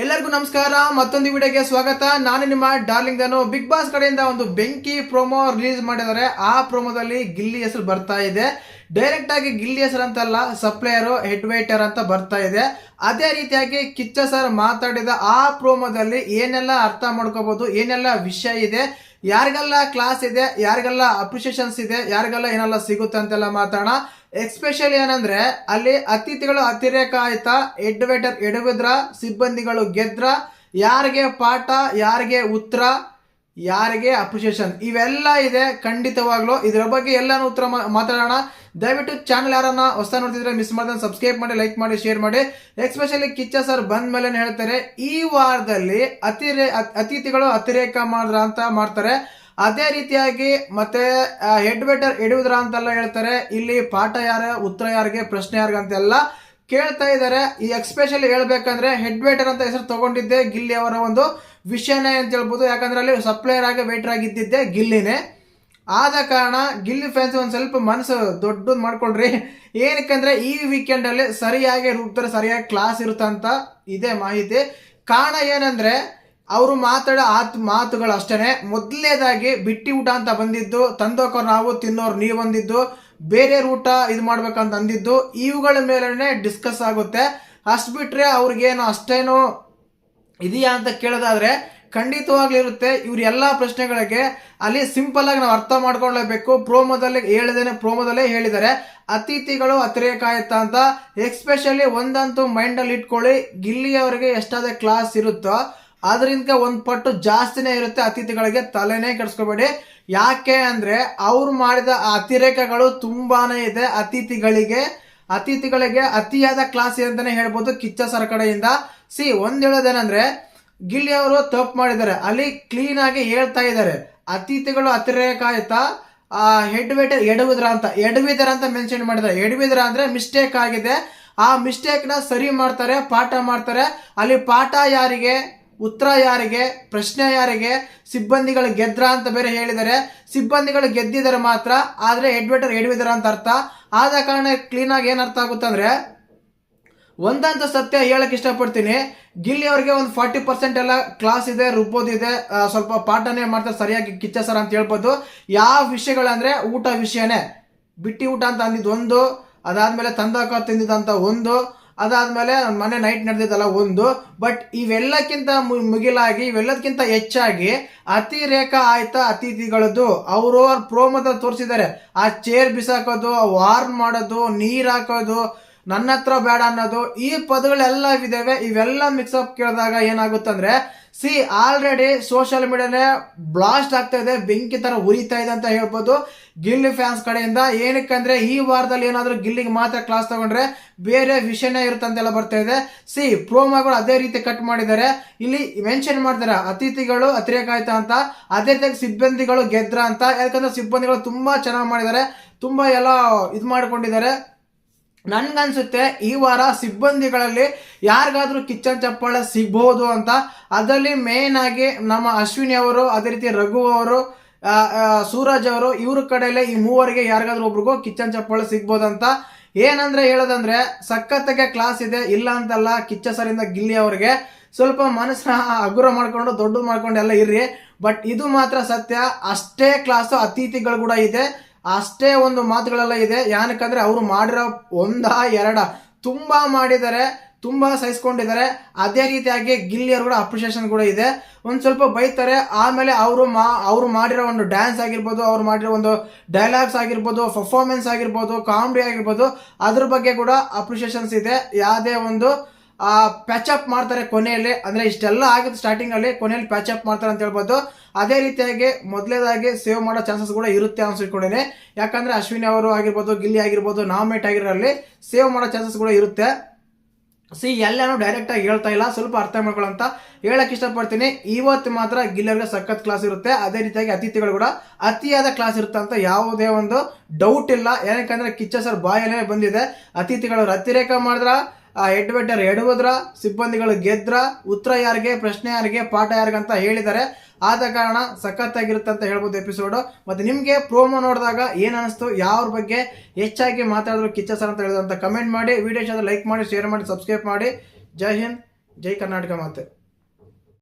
ಎಲ್ಲರಿಗೂ ನಮಸ್ಕಾರ, ಮತ್ತೊಂದು ವಿಡಿಯೋಗೆ ಸ್ವಾಗತ. ನಾನು ನಿಮ್ಮ ಡಾರ್ಲಿಂಗ್ ಧನು. ಬಿಗ್ ಬಾಸ್ ಕಡೆಯಿಂದ ಒಂದು ಬೆಂಕಿ ಪ್ರೋಮೋ ರಿಲೀಸ್ ಮಾಡಿದ್ದಾರೆ. ಆ ಪ್ರೋಮೋದಲ್ಲಿ ಗಿಲ್ಲಿ ಹೆಸರು ಬರ್ತಾ ಇದೆ. ಡೈರೆಕ್ಟ್ ಆಗಿ ಗಿಲ್ಲಿ ಹೆಸರು ಅಂತಲ್ಲ ಸಪ್ಲೈಯರು, ಹೆಡ್ ವೈಟರ್ ಅಂತ ಬರ್ತಾ ಇದೆ. ಅದೇ ರೀತಿಯಾಗಿ ಕಿಚ್ಚ ಸರ್ ಮಾತಾಡಿದ ಆ ಪ್ರೋಮೋದಲ್ಲಿ ಏನೆಲ್ಲ ಅರ್ಥ ಮಾಡ್ಕೋಬಹುದು ಏನೆಲ್ಲ ವಿಷಯ ಇದೆ, ಯಾರಿಗೆಲ್ಲ ಕ್ಲಾಸ್ ಇದೆ, ಯಾರಿಗೆಲ್ಲ ಅಪ್ರಿಷಿಯೇಷನ್ಸ್ ಇದೆ, ಯಾರಿಗೆಲ್ಲ ಏನೆಲ್ಲ ಸಿಗುತ್ತೆ ಅಂತೆಲ್ಲ ಮಾತಾಡೋಣ. ಎಕ್ಸ್ಪೆಷಲಿ ಏನಂದ್ರೆ, ಅಲ್ಲಿ ಅತಿಥಿಗಳು ಅತಿರೇಕ ಆಯ್ತಾ ಎಡ್ವೇಟರ್ ವೇಟರ್ ಎಡವಿದ್ರ, ಸಿಬ್ಬಂದಿಗಳು ಗೆದ್ರ, ಯಾರಿಗೆ ಪಾಠ, ಯಾರಿಗೆ ಉತ್ತರ, ಯಾರಿಗೆ ಅಪ್ರಿಷಿಯೇಷನ್ ಇವೆಲ್ಲ ಇದೆ ಖಂಡಿತವಾಗ್ಲೂ. ಇದರ ಬಗ್ಗೆ ಎಲ್ಲಾನು ಉತ್ತರ ಮಾತಾಡೋಣ. ದಯವಿಟ್ಟು ಚಾನಲ್ ಯಾರನ್ನ ಹೊಸ ನೋಡ್ತಿದ್ರೆ ಮಿಸ್ ಮಾಡಿದ್ರೆ ಸಬ್ಸ್ಕ್ರೈಬ್ ಮಾಡಿ ಲೈಕ್ ಮಾಡಿ ಶೇರ್ ಮಾಡಿ. ಎಕ್ಸ್ಪೆಷಲಿ ಕಿಚ್ಚ ಸರ್ ಬಂದ ಮೇಲೆ ಹೇಳ್ತಾರೆ, ಈ ವಾರದಲ್ಲಿ ಅತಿರೇ ಅತಿಥಿಗಳು ಅತಿರೇಕ ಮಾಡ್ರ ಅಂತ ಮಾಡ್ತಾರೆ. ಅದೇ ರೀತಿಯಾಗಿ ಮತ್ತೆ ಹೆಡ್ ವೇಟರ್ ಹಿಡಿಯುವುದ್ರ ಅಂತೆಲ್ಲ ಹೇಳ್ತಾರೆ. ಇಲ್ಲಿ ಪಾಠ ಯಾರ, ಉತ್ತರ ಯಾರಿಗೆ, ಪ್ರಶ್ನೆ ಯಾರಿಗೆ ಅಂತೆಲ್ಲ ಕೇಳ್ತಾ ಇದ್ದಾರೆ. ಈ ಎಕ್ಸ್ಪೆಷಲಿ ಹೇಳ್ಬೇಕಂದ್ರೆ ಹೆಡ್ ವೇಟರ್ ಅಂತ ಹೆಸರು ತಗೊಂಡಿದ್ದೆ ಗಿಲ್ಲಿ ಅವರ ಒಂದು ವಿಷಯನೇ ಅಂತ ಹೇಳ್ಬೋದು. ಯಾಕಂದ್ರೆ ಅಲ್ಲಿ ಸಪ್ಲೈಯರ್ ಆಗಿ ವೇಟರ್ ಆಗಿದ್ದಿದ್ದೆ ಗಿಲ್ಲಿನೇ. ಆದ ಕಾರಣ ಗಿಲ್ಲಿ ಫ್ಯಾನ್ಸ್ ಒಂದು ಸ್ವಲ್ಪ ಮನಸ್ಸು ದೊಡ್ಡದು ಮಾಡ್ಕೊಳ್ರಿ. ಏನಕ್ಕಂದ್ರೆ ಈ ವೀಕೆಂಡ್ ಅಲ್ಲಿ ಸರಿಯಾಗಿ ರೂಪ್ತಾರೆ ಸರಿಯಾಗಿ ಕ್ಲಾಸ್ ಇರುತ್ತಂತ ಇದೆ ಮಾಹಿತಿ. ಕಾರಣ ಏನಂದ್ರೆ ಅವರು ಮಾತಾಡೋ ಆತ್ ಮಾತುಗಳು ಅಷ್ಟೇನೆ. ಮೊದಲನೇದಾಗಿ ಬಿಟ್ಟಿ ಊಟ ಅಂತ ಬಂದಿದ್ದು ತಂದೋಕ ನಾವು, ತಿನ್ನೋರು ನೀವು ಬಂದಿದ್ದು ಬೇರೆ ಊಟ ಇದು ಮಾಡ್ಬೇಕಂತ ಅಂದಿದ್ದು, ಇವುಗಳ ಮೇಲೇ ಡಿಸ್ಕಸ್ ಆಗುತ್ತೆ. ಅಷ್ಟು ಬಿಟ್ರೆ ಅವ್ರಿಗೇನು ಅಷ್ಟೇನು ಇದೆಯಾ ಅಂತ ಕೇಳೋದಾದ್ರೆ ಖಂಡಿತವಾಗ್ಲಿರುತ್ತೆ ಇರುತ್ತೆ. ಇವ್ರ ಎಲ್ಲಾ ಪ್ರಶ್ನೆಗಳಿಗೆ ಅಲ್ಲಿ ಸಿಂಪಲ್ ಆಗಿ ನಾವು ಅರ್ಥ ಮಾಡ್ಕೊಳ್ಳೇಬೇಕು ಪ್ರೋಮೋದಲ್ಲಿ ಹೇಳಿದೇನೆ, ಪ್ರೋಮೋದಲ್ಲೇ ಹೇಳಿದ್ದಾರೆ. ಅತಿಥಿಗಳು ಅತಿರೇಕ ಆಯ್ತಾ ಅಂತ ಎಕ್ಸ್ಪೆಷಲಿ ಒಂದಂತೂ ಮೈಂಡಲ್ಲಿ ಇಟ್ಕೊಳ್ಳಿ ಗಿಲ್ಲಿ ಅವರಿಗೆ ಎಷ್ಟಾದ ಕ್ಲಾಸ್ ಇರುತ್ತೋ ಅದರಿಂದ ಒಂದ್ ಪಟ್ಟು ಜಾಸ್ತಿನೇ ಇರುತ್ತೆ ಅತಿಥಿಗಳಿಗೆ ತಲೆನೇ ಕೆಡಿಸ್ಕೋಬೇಡಿ. ಯಾಕೆ ಅಂದ್ರೆ ಅವ್ರು ಮಾಡಿದ ಅತಿರೇಕಗಳು ತುಂಬಾನೇ ಇದೆ ಅತಿಥಿಗಳಿಗೆ. ಅತಿಥಿಗಳಿಗೆ ಅತಿಯಾದ ಕ್ಲಾಸ್ ಅಂತಾನೆ ಹೇಳ್ಬೋದು ಕಿಚ್ಚ ಸರ್ ಕಡೆಯಿಂದ. ಸಿ ಒಂದ್ ಹೇಳೋದೇನಂದ್ರೆ, ಗಿಲ್ಲಿ ಅವರು ತಪ್ಪು ಮಾಡಿದ್ದಾರೆ. ಅಲ್ಲಿ ಕ್ಲೀನ್ ಆಗಿ ಹೇಳ್ತಾ ಇದ್ದಾರೆ. ಅತಿಥಿಗಳು ಅತಿರೇಕ ಆಯ್ತಾ? ಆ ಹೆಡ್ ವೇಟರ್ ಎಡವಿದ್ರ ಅಂತ. ಎಡವಿದ್ರ ಅಂತ ಮೆನ್ಷನ್ ಮಾಡಿದ್ದಾರೆ. ಎಡವಿದ್ರ ಅಂದ್ರೆ ಮಿಸ್ಟೇಕ್ ಆಗಿದೆ. ಆ ಮಿಸ್ಟೇಕ್ನ ಸರಿ ಮಾಡ್ತಾರೆ, ಪಾಠ ಮಾಡ್ತಾರೆ. ಅಲ್ಲಿ ಪಾಠ ಯಾರಿಗೆ? ಉತ್ತರ ಯಾರಿಗೆ, ಪ್ರಶ್ನೆ ಯಾರಿಗೆ, ಸಿಬ್ಬಂದಿಗಳು ಗೆದ್ರ ಅಂತ ಬೇರೆ ಹೇಳಿದರೆ ಸಿಬ್ಬಂದಿಗಳು ಗೆದ್ದಿದ್ದಾರೆ ಮಾತ್ರ, ಆದರೆ ಎಡ್ವೆಟರ್ ಎಡವಿದಾರ ಅಂತ ಅರ್ಥ. ಆದ ಕಾರಣ ಕ್ಲೀನ್ ಆಗಿ ಅರ್ಥ ಆಗುತ್ತೆ ಅಂದ್ರೆ, ಒಂದಂತ ಸತ್ಯ ಹೇಳಕ್ ಇಷ್ಟಪಡ್ತೀನಿ. ಗಿಲ್ಲಿ ಅವ್ರಿಗೆ ಒಂದು ಫಾರ್ಟಿ ಪರ್ಸೆಂಟ್ ಎಲ್ಲ ಕ್ಲಾಸ್ ಇದೆ ರುಬ್ಬೋದಿದೆ ಸ್ವಲ್ಪ ಪಾಠನೇ ಮಾಡ್ತಾರೆ, ಸರಿಯಾಗಿ ಕಿಚ್ಚ ಸರ್ ಅಂತ ಹೇಳ್ಬೋದು. ಯಾವ ವಿಷಯಗಳಂದರೆ ಊಟ ವಿಷಯನೇ. ಬಿಟ್ಟಿ ಊಟ ಅಂತ ಅಂದಿದ್ದು ಒಂದು, ಅದಾದ್ಮೇಲೆ ತಂದಾಕ ತಿಂದಿದ್ದಂಥ ಒಂದು. ಅದಾದ್ಮೇಲೆ ಮನೆ ನೈಟ್ ನಡೆದಿದ್ದಲ್ಲ ಒಂದು ಬಟ್ ಇವೆಲ್ಲಕ್ಕಿಂತ ಮುಗಿಲಾಗಿ ಇವೆಲ್ಲದಕ್ಕಿಂತ ಹೆಚ್ಚಾಗಿ ಅತಿರೇಕ ಆಯ್ತಾ ಅತಿಥಿಗಳದ್ದು. ಅವರು ಪ್ರೋಮದ ತೋರಿಸಿದ್ದಾರೆ. ಆ ಚೇರ್ ಬಿಸಾಕೋದು ವಾರ್ನ್ ಮಾಡೋದು, ನೀರು ಹಾಕೋದು ನನ್ನ ಹತ್ರ ಬೇಡ ಅನ್ನೋದು, ಈ ಪದಗಳೆಲ್ಲ ಇದಾವೆ, ಇವೆಲ್ಲ ಮಿಕ್ಸಪ್ ಕೇಳಿದಾಗ ಏನಾಗುತ್ತಂದ್ರೆ ಸಿ ಆಲ್ರೆಡಿ ಸೋಷಿಯಲ್ ಮೀಡಿಯಾನೇ ಬ್ಲಾಸ್ಟ್ ಆಗ್ತಾ ಇದೆ, ಬೆಂಕಿ ತರ ಉರಿತಾ ಇದೆ ಅಂತ ಹೇಳ್ಬೋದು. ಗಿಲ್ಲಿ ಫ್ಯಾನ್ಸ್ ಕಡೆಯಿಂದ ಏನಕ್ಕಂದ್ರೆ ಈ ವಾರದಲ್ಲಿ ಏನಾದ್ರೂ ಗಿಲ್ಲಿಗೆ ಮಾತ್ರ ಕ್ಲಾಸ್ ತಗೊಂಡ್ರೆ ಬೇರೆ ವಿಷಯನೇ ಇರುತ್ತಂತೆಲ್ಲ ಬರ್ತಾ ಇದೆ. ಸಿ ಪ್ರೋಮೋಗಳು ಅದೇ ರೀತಿ ಕಟ್ ಮಾಡಿದ್ದಾರೆ. ಇಲ್ಲಿ ಮೆನ್ಷನ್ ಮಾಡ್ತಾರೆ, ಅತಿಥಿಗಳು ಅತಿರೇಕಾಯ್ತ ಅಂತ, ಅದೇ ರೀತಿಯಾಗಿ ಸಿಬ್ಬಂದಿಗಳು ಗೆದ್ರ ಅಂತ. ಯಾಕಂದ್ರೆ ಸಿಬ್ಬಂದಿಗಳು ತುಂಬಾ ಚೆನ್ನಾಗಿ ಮಾಡಿದ್ದಾರೆ, ತುಂಬಾ ಎಲ್ಲ ಇದು ಮಾಡ್ಕೊಂಡಿದ್ದಾರೆ. ನನ್ಗನ್ಸುತ್ತೆ, ಈ ವಾರ ಸಿಬ್ಬಂದಿಗಳಲ್ಲಿ ಯಾರಿಗಾದ್ರೂ ಕಿಚ್ಚನ್ ಚಪ್ಪಾಳೆ ಸಿಗ್ಬಹುದು ಅಂತ. ಅದರಲ್ಲಿ ಮೇನ್ ಆಗಿ ನಮ್ಮ ಅಶ್ವಿನಿ ಅವರು, ಅದೇ ರೀತಿ ರಘು ಅವರು ಸೂರಜ್ ಅವರು, ಇವ್ರ ಕಡೆಯಲ್ಲೇ ಈ ಮೂವರಿಗೆ ಯಾರಿಗಾದ್ರೂ ಒಬ್ರಿಗೂ ಕಿಚ್ಚನ್ ಚಪ್ಪಾಳೆ ಸಿಗ್ಬೋದಂತ ಏನಂದ್ರೆ ಹೇಳೋದಂದ್ರೆ, ಸಖತ್ತಾಗೆ ಕ್ಲಾಸ್ ಇದೆ, ಇಲ್ಲ ಅಂತಲ್ಲ ಕಿಚ್ಚ ಸರಿಂದ ಗಿಲ್ಲಿ ಅವ್ರಿಗೆ. ಸ್ವಲ್ಪ ಮನಸ್ಸನ್ನ ಹಗುರ ಮಾಡ್ಕೊಂಡು, ದೊಡ್ಡದು ಮಾಡ್ಕೊಂಡು ಎಲ್ಲ ಇರ್ರಿ. ಬಟ್ ಇದು ಮಾತ್ರ ಸತ್ಯ, ಅಷ್ಟೇ ಕ್ಲಾಸ್ ಅತಿಥಿಗಳು ಕೂಡ ಇದೆ. ಅಷ್ಟೇ ಒಂದು ಮಾತುಗಳೆಲ್ಲ ಇದೆ. ಯಾಕಂದ್ರೆ ಅವರು ಮಾಡಿರೋ ಒಂದ, ಎರಡ ತುಂಬಾ ಮಾಡಿದ್ದಾರೆ, ತುಂಬಾ ಸಹಿಸ್ಕೊಂಡಿದ್ದಾರೆ. ಅದೇ ರೀತಿಯಾಗಿ ಗಿಲ್ಲಿಯರು ಕೂಡ ಅಪ್ರಿಷಿಯೇಷನ್ ಕೂಡ ಇದೆ. ಒಂದ್ ಸ್ವಲ್ಪ ಬೈತಾರೆ, ಆಮೇಲೆ ಅವರು ಮಾ, ಅವ್ರು ಮಾಡಿರೋ ಒಂದು ಡ್ಯಾನ್ಸ್ ಆಗಿರ್ಬೋದು, ಅವ್ರು ಮಾಡಿರೋ ಒಂದು ಡೈಲಾಗ್ಸ್ ಆಗಿರ್ಬೋದು ಪರ್ಫಾರ್ಮೆನ್ಸ್ ಆಗಿರ್ಬೋದು ಕಾಮಿಡಿ ಆಗಿರ್ಬೋದು, ಅದ್ರ ಬಗ್ಗೆ ಕೂಡ ಅಪ್ರಿಷಿಯೇಷನ್ಸ್ ಇದೆ. ಯಾವುದೇ ಒಂದು ಆ ಪ್ಯಾಚಪ್ ಮಾಡ್ತಾರೆ ಕೊನೆಯಲ್ಲಿ. ಅಂದ್ರೆ ಇಷ್ಟೆಲ್ಲ ಆಗಿದ್ದು ಸ್ಟಾರ್ಟಿಂಗ್ ಅಲ್ಲಿ ಕೊನೆಯಲ್ಲಿ ಪ್ಯಾಚಪ್ ಮಾಡ್ತಾರೆ ಅಂತ ಹೇಳ್ಬೋದು. ಅದೇ ರೀತಿಯಾಗಿ ಮೊದಲೇದಾಗಿ ಸೇವ್ ಮಾಡೋ ಚಾನ್ಸಸ್ ಕೂಡ ಇರುತ್ತೆ ಅನ್ಸ್ಕೊಂಡೇನೆ ಯಾಕಂದ್ರೆ ಅಶ್ವಿನಿ ಅವರು ಆಗಿರ್ಬೋದು, ಗಿಲ್ಲಿ ಆಗಿರ್ಬೋದು ನಾಮಿನೇಟ್ ಆಗಿರೋಲ್ಲಿ ಸೇವ್ ಮಾಡೋ ಚಾನ್ಸಸ್ ಕೂಡ ಇರುತ್ತೆ. ಸಿ, ಎಲ್ಲಾನು ಡೈರೆಕ್ಟಾಗಿ ಹೇಳ್ತಾ ಇಲ್ಲ. ಸ್ವಲ್ಪ ಅರ್ಥ ಮಾಡ್ಕೊಳ್ಳೋಂತ ಹೇಳಕ್ ಇಷ್ಟಪಡ್ತೀನಿ. ಇವತ್ತು ಮಾತ್ರ ಗಿಲ್ಲರ್ಗೆ ಸಖತ್ ಕ್ಲಾಸ್ ಇರುತ್ತೆ. ಅದೇ ರೀತಿಯಾಗಿ ಅತಿಥಿಗಳು ಕೂಡ ಅತಿಯಾದ ಕ್ಲಾಸ್ ಇರುತ್ತೆ ಅಂತ ಯಾವುದೇ ಒಂದು ಡೌಟ್ ಇಲ್ಲ. ಏನಕ್ಕಂದ್ರೆ ಕಿಚ್ಚ ಸರ್ ಬಾಯಲ್ಲೇ ಬಂದಿದೆ. ಅತಿಥಿಗಳು ಅತಿರೇಕ ಮಾಡಿದ್ರ? ಆ ಹೆಡ್ ವೆಟರ್ ಎಡುವುದ್ರ, ಸಿಬ್ಬಂದಿಗಳು ಗೆದ್ರ, ಉತ್ತರ ಯಾರಿಗೆ, ಪ್ರಶ್ನೆ ಯಾರಿಗೆ, ಪಾಠ ಯಾರಿಗೆ ಅಂತ ಹೇಳಿದ್ದಾರೆ. ಆದ ಕಾರಣ ಸಖತ್ತಾಗಿರುತ್ತೆ ಅಂತ ಹೇಳ್ಬೋದು ಎಪಿಸೋಡು ಮತ್ತು ನಿಮಗೆ ಪ್ರೋಮೋ ನೋಡಿದಾಗ ಏನು ಯಾವ್ರ ಬಗ್ಗೆ ಹೆಚ್ಚಾಗಿ ಮಾತಾಡಿದ್ರು ಕಿಚ್ಚ ಸರ್ ಅಂತ ಹೇಳಿದಂತ ಕಮೆಂಟ್ ಮಾಡಿ. ವಿಡಿಯೋ ಲೈಕ್ ಮಾಡಿ ಶೇರ್ ಮಾಡಿ ಸಬ್ಸ್ಕ್ರೈಬ್ ಮಾಡಿ. ಜೈ ಹಿಂದ್, ಜೈ ಕರ್ನಾಟಕ ಮಾತೆ.